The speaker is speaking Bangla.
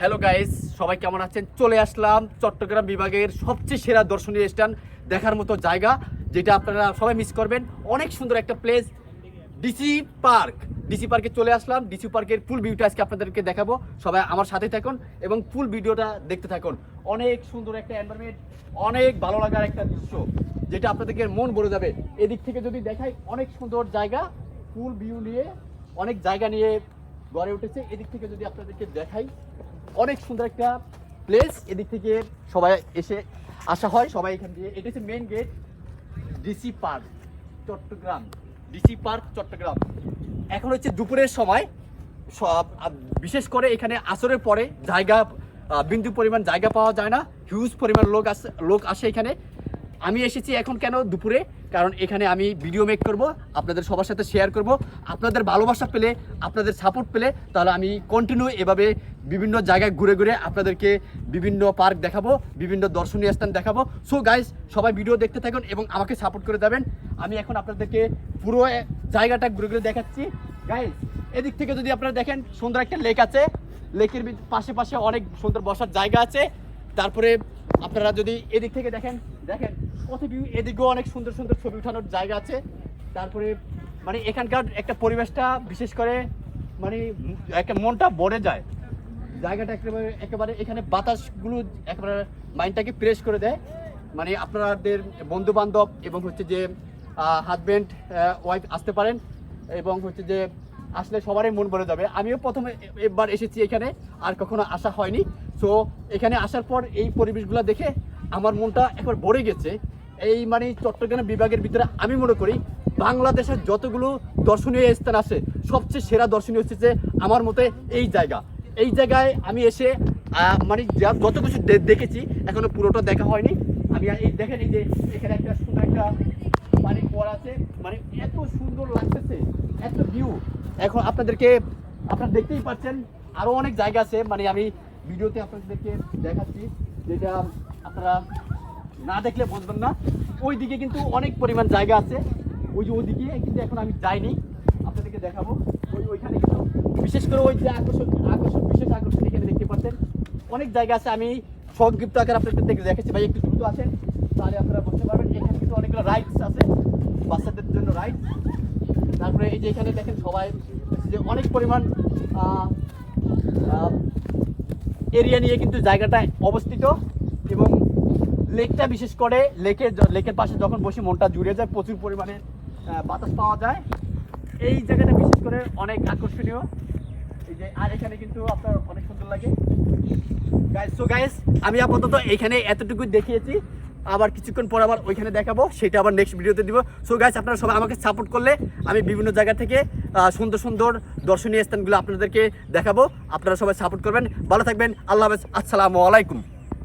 হ্যালো গাইস সবাই কেমন আছেন? চলে আসলাম চট্টগ্রাম বিভাগের সবচেয়ে সেরা দর্শনীয় স্থান দেখার মতো জায়গা, যেটা আপনারা সবাই মিস করবেন। অনেক সুন্দর একটা প্লেস ডিসি পার্ক ডিসি পার্কে চলে আসলাম। ডিসি পার্কের ফুল ভিউটা আজকে আপনাদেরকে দেখাবো। সবাই আমার সাথে থাকুন এবং ফুল ভিডিওটা দেখতে থাকুন। অনেক সুন্দর একটা এনভায়রনমেন্ট অনেক ভালো লাগার একটা দৃশ্য, যেটা আপনাদেরকে মন ভরে যাবে। এদিক থেকে যদি দেখাই, অনেক সুন্দর জায়গা ফুল ভিউ নিয়ে, অনেক জায়গা নিয়ে গড়ে উঠেছে। এদিক থেকে যদি আপনাদেরকে দেখাই অনেক সুন্দর একটা প্লেস এদিক থেকে সবাই এসে আসা হয়, সবাই এখান দিয়ে। এটা হচ্ছে main gate DC park Chittagong. DC park Chittagong. এখন হচ্ছে দুপুরের সময়। সব বিশেষ করে এখানে আসরের পরে জায়গা বিন্দু পরিমাণ জায়গা পাওয়া যায় না। হিউজ পরিমাণ লোক আসে লোক আসে এখানে। আমি এসেছি এখন কেন দুপুরে? কারণ এখানে আমি ভিডিও মেক করব, আপনাদের সবার সাথে শেয়ার করব। আপনাদের ভালোবাসা পেলে, আপনাদের সাপোর্ট পেলে, তাহলে আমি কন্টিনিউ এভাবে বিভিন্ন জায়গায় ঘুরে ঘুরে আপনাদেরকে বিভিন্ন পার্ক দেখাবো, বিভিন্ন দর্শনীয় স্থান দেখাবো। সো গাইস সবাই ভিডিও দেখতে থাকুন এবং আমাকে সাপোর্ট করে যাবেন। আমি এখন আপনাদেরকে পুরো জায়গাটা ঘুরে ঘুরে দেখাচ্ছি। গাইস এদিক থেকে যদি আপনারা দেখেন, সুন্দর একটা লেক আছে। লেকের পাশে পাশে অনেক সুন্দর বসার জায়গা আছে। তারপরে আপনারা যদি এদিক থেকে দেখেন দেখেন, কত এদিকেও অনেক সুন্দর সুন্দর ছবি উঠানোর জায়গা আছে। তারপরে মানে এখানকার একটা পরিবেশটা, বিশেষ করে মানে একটা মনটা ভরে যায়। জায়গাটা একেবারে একেবারে এখানে বাতাসগুলো একেবারে মাইন্ডটাকে ফ্রেশ করে দেয়। মানে আপনাদের বন্ধু বান্ধব এবং হচ্ছে যে হাজব্যান্ড ওয়াইফ আসতে পারেন এবং হচ্ছে যে, আসলে সবারই মন ভরে যাবে। আমিও প্রথমে এ- এবার এসেছি এখানে, আর কখনো আসা হয়নি। সো এখানে আসার পর এই পরিবেশগুলো দেখে আমার মনটা একবার ভরে গেছে। এই মানে চট্টগ্রাম বিভাগের ভিতরে আমি মনে করি বাংলাদেশের যতগুলো দর্শনীয় স্থান আছে, সবচেয়ে সেরা দর্শনীয় হচ্ছে আমার মতে এই জায়গা। এই জায়গায় আমি এসে মানে যা- যত কিছু দেখেছি, এখনও পুরোটা দেখা হয়নি। আমি এই দেখেন যে এখানে একটা সুন্দর একটা মানে পড় আছে। মানে এত সুন্দর লাগতেছে, এত ভিউ এখন আপনাদেরকে, আপনারা দেখতেই পাচ্ছেন আরও অনেক জায়গা আছে। মানে আমি ভিডিওতে আপনাদেরকে দেখাচ্ছি, যেটা আপনারা না দেখলে বুঝবেন না। ওই দিকে কিন্তু অনেক পরিমাণ জায়গা আছে। ওই যে ওইদিকে কিন্তু এখন আমি যাইনি। আপনাদেরকে দেখাবো। ওই ওইখানে কিন্তু বিশেষ করে ওই যে আকর্ষণ আকর্ষণ বিশেষ আকর্ষণ এখানে দেখতে পাচ্ছেন। অনেক জায়গা আছে। আমি সংক্ষিপ্ত আকার আপনাদের দেখে দেখাচ্ছি। ভাই, একটু দ্রুত আছেন তাহলে আপনারা বুঝতে পারবেন। এখানে কিন্তু অনেকগুলো রাইডস আছে। বাচ্চাদের জন্য রাইড তারপরে এই যে এখানে দেখেন সবাই। যে অনেক পরিমাণ এরিয়া নিয়ে কিন্তু জায়গাটা অবস্থিত। লেকটা বিশেষ করে লেকের লেকের পাশে যখন বসে, মনটা জুড়ে যায়, প্রচুর পরিমাণে বাতাস পাওয়া যায়। এই জায়গাটা বিশেষ করে অনেক আকর্ষণীয়। এই যে, আর এখানে কিন্তু আপনার অনেক সুন্দর লাগে। গাইস সো গাইস আমি আপাতত এখানে এতটুকু দেখিয়েছি। আবার কিছুক্ষণ পর আবার ওইখানে দেখাবো, সেটা আবার নেক্সট ভিডিওতে দিব। সো গাইস আপনারা সবাই আমাকে সাপোর্ট করলে আমি বিভিন্ন জায়গা থেকে সুন্দর সুন্দর দর্শনীয় স্থানগুলো আপনাদেরকে দেখাবো। আপনারা সবাই সাপোর্ট করবেন। ভালো থাকবেন। আল্লাহ হাফেজ। আসসালামু আলাইকুম।